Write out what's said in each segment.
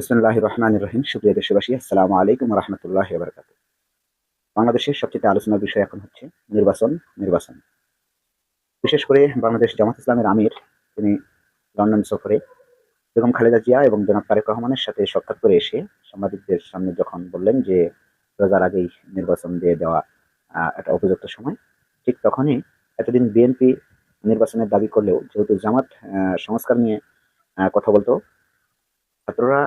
বিসমুল্লাহ রহমান রহিম সুপ্রিয় দেশবাসী, আসসালামু আলাইকুম রহমতুল্লাহ বারকাত বাংলাদেশের সবচেয়ে আলোচনার বিষয় এখন হচ্ছে নির্বাচন নির্বাচন। বিশেষ করে বাংলাদেশ জামাত ইসলামের আমির, তিনি লন্ডন সফরে বেগম খালেদা জিয়া এবং জনাব তারেক রহমানের সাথে সাক্ষাৎ করে এসে সাংবাদিকদের সামনে যখন বললেন যে রোজার আগেই নির্বাচন দিয়ে দেওয়া একটা উপযুক্ত সময়, ঠিক তখনই এতদিন বিএনপি নির্বাচনের দাবি করলেও যেহেতু জামাত সংস্কার নিয়ে কথা বলতো, ছাত্ররা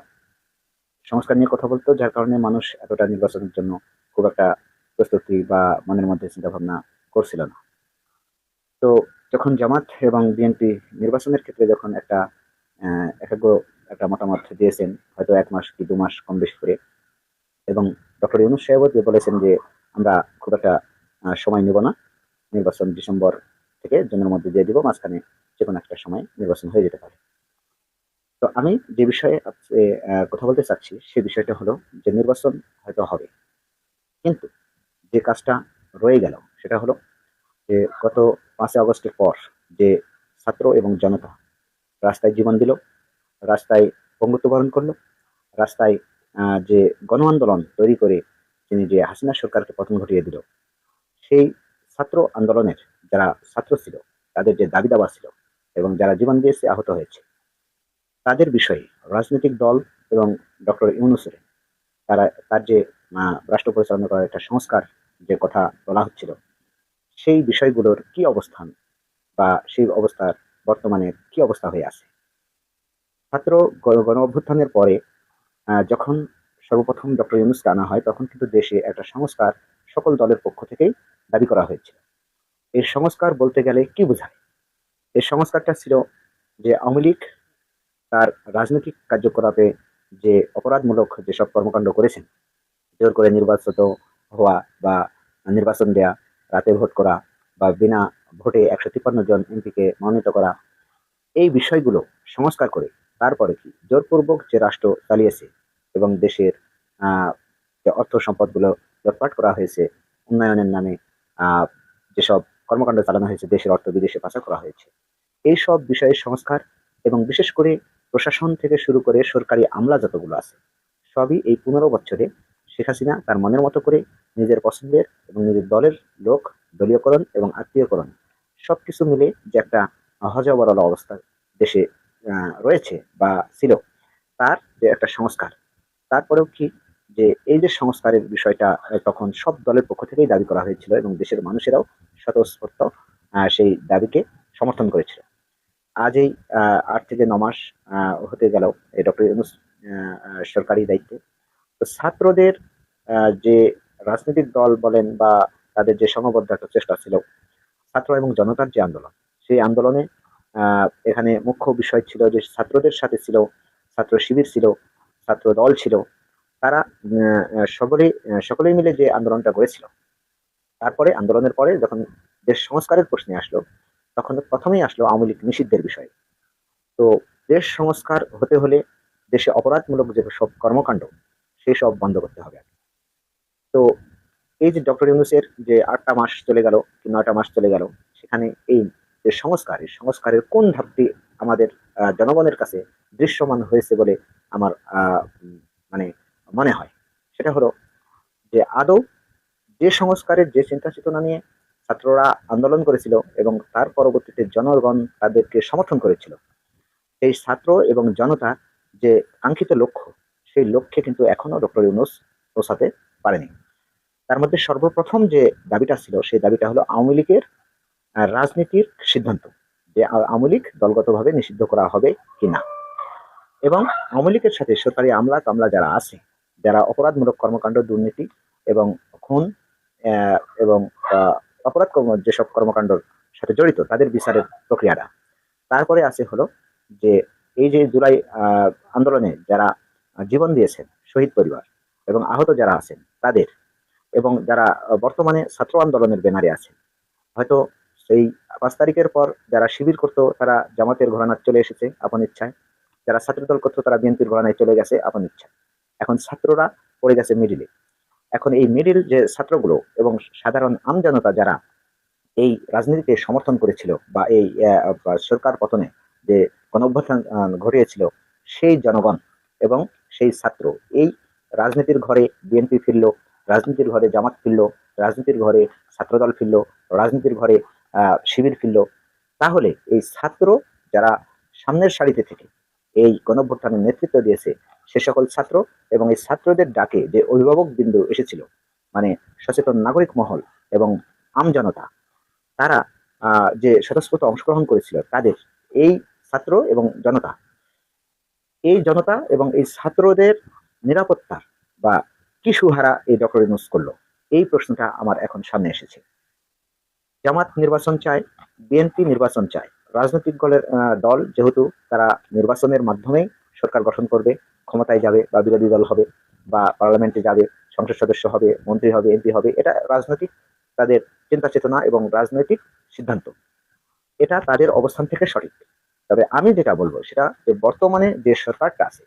সংস্কার নিয়ে কথা বলতো, যার কারণে মানুষ এতটা নির্বাচনের জন্য খুব একটা প্রস্তুতি বা মনের মধ্যে চিন্তা ভাবনা করছিল না। তো যখন জামাত এবং বিএনপি নির্বাচনের ক্ষেত্রে যখন একটা একাগ্র একটা মতামত দিয়েছেন, হয়তো এক মাস কি দু মাস কম বেশি করে, এবং ডক্টর ইউনুস সাহেবও বলেছেন যে আমরা খুব একটা সময় নেব না, নির্বাচন ডিসেম্বর থেকে জুনের মধ্যে দিয়ে দিব, মাঝখানে যে কোনো একটা সময় নির্বাচন হয়ে যেতে পারে। তো আমি যে বিষয়ে কথা বলতে চাচ্ছি, সে বিষয়টা হলো যে নির্বাচন হয়তো হবে। কিন্তু যে কাজটা রয়ে গেল, সেটা হলো যে গত পাঁচই আগস্টের পর যে ছাত্র এবং জনতা রাস্তায় জীবন দিল, রাস্তায় পঙ্গুত্ব বরণ করল, রাস্তায় যে গণ আন্দোলন তৈরি করে তিনি যে হাসিনা সরকারকে পতন ঘটিয়ে দিল, সেই ছাত্র আন্দোলনের যারা ছাত্র ছিল, তাদের যে দাবি দাবা ছিল এবং যারা জীবন দিয়েছে, আহত হয়েছে তাদের বিষয়ে রাজনৈতিক দল এবং ডক্টর ইউনুসের তারা, তার যে রাষ্ট্র পরিচালনা করার একটা সংস্কার যে কথা বলা হচ্ছিল, সেই বিষয়গুলোর কি অবস্থান বা সেই অবস্থার বর্তমানে কি অবস্থা হয়ে আছে? ছাত্র গণ অভ্যুত্থানের পরে যখন সর্বপ্রথম ডক্টর ইউনুসকে আনা হয়, তখন কিন্তু দেশে একটা সংস্কার সকল দলের পক্ষ থেকেই দাবি করা হয়েছিল। এই সংস্কার বলতে গেলে কি বোঝায়? এই সংস্কারটা ছিল যে আওয়ামী লীগ তার রাজনৈতিক কার্যকলাপে যে অপরাধমূলক যেসব কর্মকাণ্ড করেছেন, জোর করে নির্বাচিত হওয়া বা নির্বাচন দেয়া, রাতে ভোট করা বা বিনা ভোটে একশো তিপ্পান্ন জন এমপিকে মনোনীত করা, এই বিষয়গুলো সংস্কার করে তারপরে কি জোরপূর্বক যে রাষ্ট্র চালিয়েছে এবং দেশের যে অর্থ সম্পদগুলো লুটপাট করা হয়েছে, উন্নয়নের নামে যেসব কর্মকাণ্ড চালানো হয়েছে, দেশের অর্থ বিদেশে পাচার করা হয়েছে এই সব বিষয়ের সংস্কার এবং বিশেষ করে প্রশাসন থেকে শুরু করে সরকারি আমলা যতগুলো আছে, সবই এই পনেরো বছরে শেখ হাসিনা তার মনের মতো করে নিজের পছন্দের এবং নিজের দলের লোক, দলীয়করণ এবং আত্মীয়করণ সব কিছু মিলে যে একটা হজবরল অবস্থা দেশে রয়েছে বা ছিল, তার যে একটা সংস্কার। তারপরেও কি যে এই যে সংস্কারের বিষয়টা তখন সব দলের পক্ষ থেকেই দাবি করা হয়েছিল এবং দেশের মানুষেরাও স্বতঃস্ফূর্ত সেই দাবিকে সমর্থন করেছিল। আজ এই আট থেকে ন মাস হতে গেল এই ডক্টর ইউনুস সরকারি দায়িত্বে। তো ছাত্রদের যে রাজনৈতিক দল বলেন বা তাদের যে সংঘবদ্ধ একটা চেষ্টা ছিল ছাত্র এবং জনতার যে আন্দোলন সেই আন্দোলনে এখানে মুখ্য বিষয় ছিল যে ছাত্রদের সাথে ছিল ছাত্র শিবির ছিল ছাত্র দল ছিল তারা আহ, সকলেই মিলে যে আন্দোলনটা করেছিল। তারপরে আন্দোলনের পরে যখন দেশ সংস্কারের প্রশ্নে আসলো তখন প্রথমেই আসলো আওয়ামী লীগ নিষিদ্ধের বিষয়। তো দেশ সংস্কার হতে হলে দেশে অপরাধমূলক যে সব কর্মকাণ্ড, সেই সব বন্ধ করতে হবে তো এই যে ডক্টর ইউনুসের যে আটটা মাস চলে গেল কি নয়টা মাস চলে গেল, সেখানে এই যে সংস্কার, এই সংস্কারের কোন ধাপটি আমাদের জনগণের কাছে দৃশ্যমান হয়েছে বলে আমার মানে মনে হয়, সেটা হলো যে আদৌ যে সংস্কারের যে চিন্তা চেতনা নিয়ে ছাত্ররা আন্দোলন করেছিল এবং তার পরবর্তীতে জনগণ তাদেরকে সমর্থন করেছিল। এই ছাত্র এবং জনতা যে কাঙ্ক্ষিত লক্ষ্য, সেই লক্ষ্যে কিন্তু এখনও ডক্টর ইউনুস পৌঁছাতে পারেনি। তার মধ্যে সর্বপ্রথম যে দাবিটা ছিল, সেই দাবিটা হলো আওয়ামী লীগের রাজনীতির সিদ্ধান্ত যে আওয়ামী লীগ দলগতভাবে নিষিদ্ধ করা হবে কিনা। এবং আওয়ামী লীগের সাথে সরকারি আমলা কামলা যারা আছে, যারা অপরাধমূলক কর্মকাণ্ড, দুর্নীতি এবং খুন এবং অপরাধ কর্ম যেসব কর্মকাণ্ডর সাথে জড়িত, তাদের বিচারের প্রক্রিয়াটা। তারপরে আছে হলো যে, এই যে জুলাই আন্দোলনে যারা জীবন দিয়েছেন, শহীদ পরিবার এবং আহত যারা আছেন, তাদের এবং যারা বর্তমানে ছাত্র আন্দোলনের ব্যানারে আছেন, হয়তো সেই পাঁচ তারিখের পর যারা শিবির করতো, তারা জামাতের ঘরানায় চলে এসেছে আপন ইচ্ছায়। যারা ছাত্রদল করতো, তারা বিএনপির ঘরানায় চলে গেছে আপন ইচ্ছায়। এখন ছাত্ররা পড়ে গেছে মিডিলে। এখন এই মিডিল যে ছাত্রগুলো এবং সাধারণ আমজনতা যারা এই রাজনীতিকে সমর্থন করেছিল বা এই সরকার পতনে যে গণঅভ্যুত্থান ঘটিয়েছিল, সেই জনগণ এবং সেই ছাত্র এই রাজনীতির ঘরে বিএনপি ফিরল, রাজনীতির ঘরে জামাত ফিরল, রাজনীতির ঘরে ছাত্রদল ফিরল, রাজনীতির ঘরে শিবির ফিরল। তাহলে এই ছাত্র যারা সামনের সারিতে থেকে এই গণভ্যুত্থানের নেতৃত্ব দিয়েছে সে সকল ছাত্র এবং এই ছাত্রদের ডাকে যে অভিভাবক বিন্দু এসেছিল মানে সচেতন নাগরিক মহল এবং আমজনতা তারা যে স্বতঃস্ফূর্ত অংশগ্রহণ করেছিল তাদের এই ছাত্র এবং জনতা, এই জনতা এবং এই ছাত্রদের নিরাপত্তার বা কি সুহারা এই ডক্টর ইউনুস করল, এই প্রশ্নটা আমার এখন সামনে এসেছে। জামাত নির্বাচন চায়, বিএনপি নির্বাচন চায়, রাজনৈতিক দলের দল যেহেতু তারা নির্বাচনের মাধ্যমেই সরকার গঠন করবে ক্ষমতায় যাবে বা বিরোধী দল হবে বা পার্লামেন্টে যাবে, সংসদ সদস্য হবে, মন্ত্রী হবে, এমপি হবে, এটা রাজনৈতিক তাদের চিন্তা চেতনা এবং রাজনৈতিক সিদ্ধান্ত। এটা তাদের অবস্থান থেকে সঠিক। তবে আমি যেটা বলব সেটা যে বর্তমানে যে সরকারটা আছে,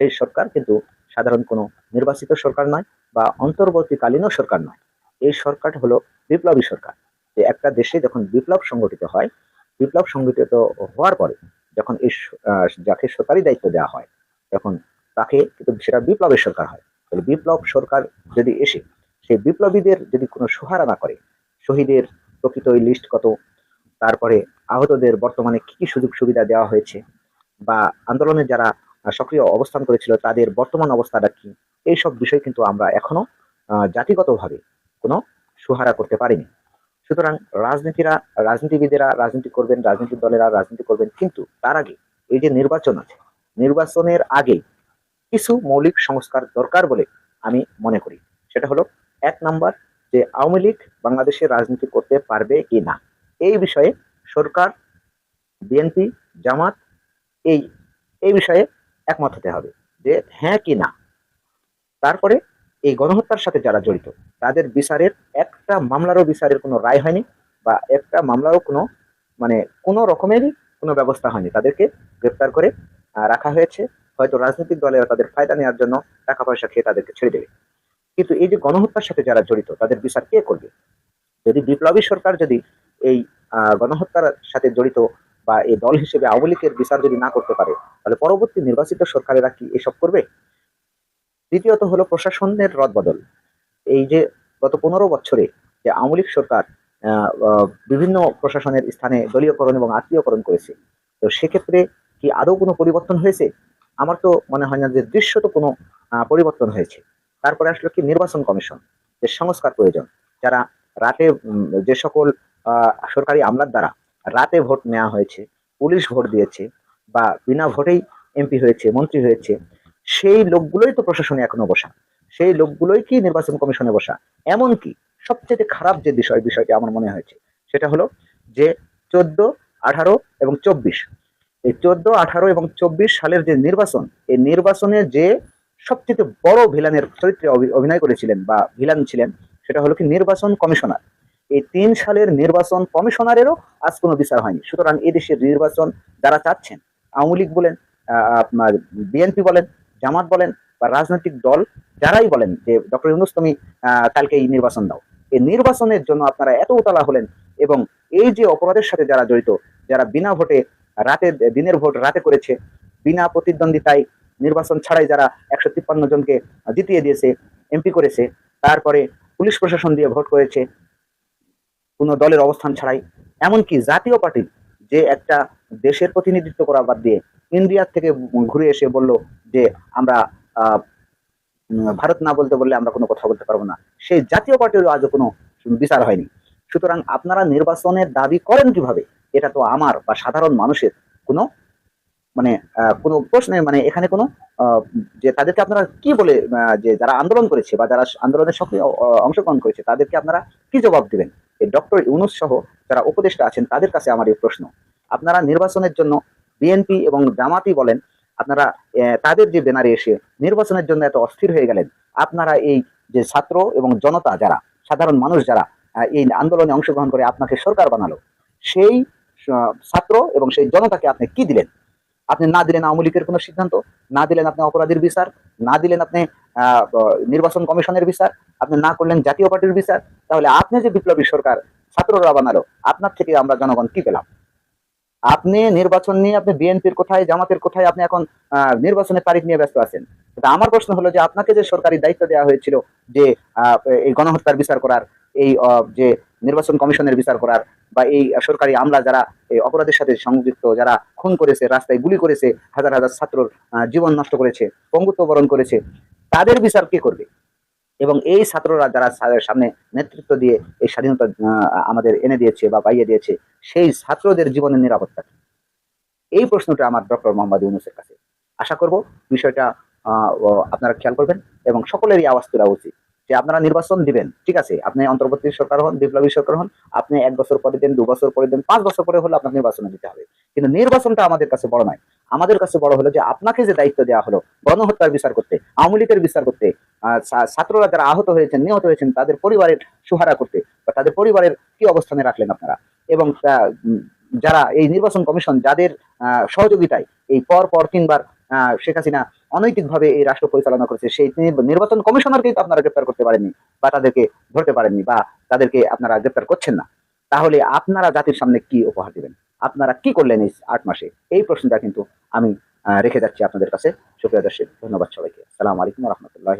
সেই সরকার কিন্তু সাধারণ কোনো নির্বাচিত সরকার নয় বা অন্তর্বর্তীকালীনও সরকার নয়। এই সরকার হলো বিপ্লবী সরকার। যে একটা দেশে যখন বিপ্লব সংগঠিত হয়, বিপ্লব সংগঠিত হওয়ার পরে যখন এই যাকে সরকারি দায়িত্ব দেওয়া হয় তখন তাকে কিন্তু সেটা বিপ্লবের সরকার হয়। তাহলে বিপ্লব সরকার যদি এসে সেই বিপ্লবীদের যদি কোনো সুহারা না করে, শহীদের প্রকৃত লিস্ট কত, তারপরে আহতদের বর্তমানে কি কি সুযোগ সুবিধা দেওয়া হয়েছে বা আন্দোলনে যারা সক্রিয় অবস্থান করেছিল তাদের বর্তমান অবস্থাটা কি, এইসব বিষয় কিন্তু আমরা এখনও জাতিগতভাবে কোনো সুহারা করতে পারিনি। সুতরাং রাজনীতিরা, রাজনীতিবিদেরা, রাজনীতি করবেন রাজনৈতিক দলেরা রাজনীতি করবেন, কিন্তু তার আগে এই যে নির্বাচন আছে নির্বাচনের আগে কিছু মৌলিক সংস্কার দরকার বলে আমি মনে করি। সেটা হলো, এক নাম্বার যে আওয়ামী লীগ বাংলাদেশে রাজনীতি করতে পারবে কি না। এই বিষয়ে সরকার, বিএনপি, জামাত, এই এই বিষয়ে একমত হতে হবে যে হ্যাঁ কি না। তারপরে এই গণহত্যার সাথে যারা জড়িত, তাদের বিচারের একটা মামলারও বিচারের কোনো রায় হয়নি বা একটা মামলারও কোনো মানে কোনো রকমেরই কোনো ব্যবস্থা হয়নি। তাদেরকে গ্রেপ্তার করে রাখা হয়েছে। হয়তো রাজনৈতিক দলেরা তাদের ফায়দা নেওয়ার জন্য টাকা পয়সা খেয়ে তাদেরকে ছেড়ে দেবে। কিন্তু এই যে গণহত্যার সাথে যারা জড়িত, তাদের বিচার কে করবে? যদি বিপ্লবী সরকার যদি এই গণহত্যার সাথে জড়িত বা এই দল হিসেবে আওয়ামী লীগের বিচার যদি না করতে পারে, তাহলে পরবর্তী নির্বাচিত সরকারেরা কি এসব করবে? দ্বিতীয়ত হলো প্রশাসনের রদবদল। এই যে গত পনেরো বছরে যে আওয়ামী লীগ সরকার বিভিন্ন প্রশাসনের স্থানে দলীয়করণ এবং আত্মীয়করণ করেছে, তো সেক্ষেত্রে কি আদৌ কোনো পরিবর্তন হয়েছে? আমার তো মনে হয় না যে দৃশ্যত কোনো পরিবর্তন হয়েছে। তারপরে আসলো কি নির্বাচন কমিশন, যে সংস্কার প্রয়োজন। যারা রাতে যে সকল সরকারি আমলার দ্বারা রাতে ভোট নেওয়া হয়েছে, পুলিশ ভোট দিয়েছে বা বিনা ভোটেই এমপি হয়েছে, মন্ত্রী হয়েছে, সেই লোকগুলোই তো প্রশাসনে এখনও বসা। সেই লোকগুলোই কি নির্বাচন কমিশনে বসা? এমনকি সবচেয়ে খারাপ যে বিষয়, বিষয়টি আমার মনে হয়েছে, সেটা হলো যে চোদ্দ, আঠারো এবং চব্বিশ এই চোদ্দ, আঠারো এবং চব্বিশ সালের যে নির্বাচন, এই নির্বাচনে যে সবচেয়ে বড় ভিলানের চরিত্রে অভিনয় করেছিলেন বা ভিলান ছিলেন, সেটা হলো কি নির্বাচন কমিশনার। এই তিন সালের নির্বাচন কমিশনারেরও আজ কোনো বিচার হয়নি। সুতরাং এই দেশের নির্বাচন যারা চাচ্ছেন, আওয়ামী লীগ বলেন আপনার বিএনপি বলেন, জামাত বলেন বা রাজনৈতিক দল, যারাই বলেন যে, ডক্টর ইউনুস, তুমি কালকে এই নির্বাচন দাও। এই নির্বাচনের জন্য আপনারা এত উতলা হলেন এবং এই যে অপরাধের সাথে যারা জড়িত, যারা বিনা ভোটে রাতে, দিনের ভোট রাতে করেছে। বিনা প্রতিদ্বন্দ্বিতায় নির্বাচন ছাড়াই যারা একশো তিপ্পান্ন জনকে জিতিয়ে দিয়েছে, এমপি করেছে, তারপরে পুলিশ প্রশাসন দিয়ে ভোট করেছে কোনো দলের অবস্থান ছাড়াই। এমনকি জাতীয় পার্টি যে একটা দেশের প্রতিনিধিত্ব করা বাদ দিয়ে ইন্ডিয়ার থেকে ঘুরে এসে বলল যে আমরা ভারত না বলতে বললে আমরা কোনো কথা বলতে পারব না। সেই জাতীয় পার্টিরও আজও কোনো বিচার হয়নি। সুতরাং আপনারা নির্বাচনের দাবি করেন কীভাবে? এটা তো আমার বা সাধারণ মানুষের কোনো মানে কোনো প্রশ্নে মানে এখানে কোনো যে তাদেরকে আপনারা কি বলে যে যারা আন্দোলন করেছে বা যারা আন্দোলনের সক্রিয় অংশগ্রহণ করেছে, তাদেরকে আপনারা কি জবাব দিবেন? এই ডক্টর ইউনুস সহ যারা উপদেষ্টা আছেন, তাদের কাছে আমার এই প্রশ্ন। আপনারা নির্বাচনের জন্য বিএনপি এবং জামাতি বলেন, আপনারা তাদের যে ব্যানারে এসে নির্বাচনের জন্য এত অস্থির হয়ে গেলেন, আপনারা এই যে ছাত্র এবং জনতা যারা, সাধারণ মানুষ যারা এই আন্দোলনে অংশগ্রহণ করে আপনাকে সরকার বানালো, সেই ছাত্র এবং সেই জনতাকে আপনি কি দিলেন? আপনি না দিলেন আওয়ামী লীগের কোনো সিদ্ধান্ত? না দিলেন আপনি অপরাধীর বিচার? না দিলেন আপনি নির্বাচন কমিশনের বিচার? আপনি না করলেন জাতীয় পার্টির বিচার? তাহলে আপনি যে বিপ্লবী সরকার ছাত্ররা বানালো, আপনার থেকে আমরা জনগণ কি পেলাম? আপনি নির্বাচন নিয়ে আপনি বিএনপির কোথায় জামাতের কোথায় আপনি এখন নির্বাচনের তারিখ নিয়ে ব্যস্ত আছেন। আমার প্রশ্ন হলো যে আপনাকে যে সরকারি দায়িত্ব দেওয়া হয়েছিল যে এই গণহত্যার বিচার করার, এই যে নির্বাচন কমিশনের বিচার করার বা এই সরকারি আমলা যারা এই অপরাধের সাথে সংযুক্ত, যারা খুন করেছে, রাস্তায় গুলি করেছে, হাজার হাজার ছাত্রর জীবন নষ্ট করেছে, পঙ্গুত্ব বরণ করেছে, তাদের বিচার কে করবে? এবং এই ছাত্ররা যারা সামনে নেতৃত্ব দিয়ে এই স্বাধীনতা আমাদের এনে দিয়েছে বা পাইয়ে দিয়েছে, সেই ছাত্রদের জীবনের নিরাপত্তা এই প্রশ্নটা আমার ডক্টর মোহাম্মদ ইউনুসের কাছে। আশা করব বিষয়টা আপনারা খেয়াল করবেন এবং সকলেরই আওয়াজ তোলা উচিত। যে আপনারা নির্বাচন দিবেন, ঠিক আছে? আপনি অন্তর্বর্তী সরকার হন, বিপ্লবী সরকার হন, আপনি এক বছর পরে দেন, দু বছর পরে দেন, পাঁচ বছর পরে হলে আপনার নির্বাচনে দিতে হবে। কিন্তু নির্বাচনটা আমাদের কাছে বড় নয়। আমাদের কাছে বড় হলো যে আপনাকে যে দায়িত্ব দেওয়া হলো, গণহত্যার বিচার করতে, আওয়ামী লীগের বিচার করতে ছাত্ররা যারা আহত হয়েছেন, নিহত হয়েছেন, তাদের পরিবারের সুহারা করতে, বা তাদের পরিবারের কি অবস্থানে রাখলেন আপনারা? এবং যারা এই নির্বাচন কমিশন, যাদের সহযোগিতায় এই পর পর তিনবার শেখ হাসিনা অনৈতিকভাবে এই রাষ্ট্র পরিচালনা করেছে, সেই নির্বাচন কমিশনারকে আপনারা গ্রেপ্তার করতে পারেননি বা তাদেরকে ধরতে পারেননি বা তাদেরকে আপনারা গ্রেপ্তার করছেন না। তাহলে আপনারা জাতির সামনে কি উপহার দেবেন? আপনারা কি করলেন এই আট মাসে? এই প্রশ্নটা কিন্তু আমি রেখে যাচ্ছি আপনাদের কাছে। সুপ্রিয় দর্শক, ধন্যবাদ সবাইকে। আসসালামু আলাইকুম রহমতুল্লাহ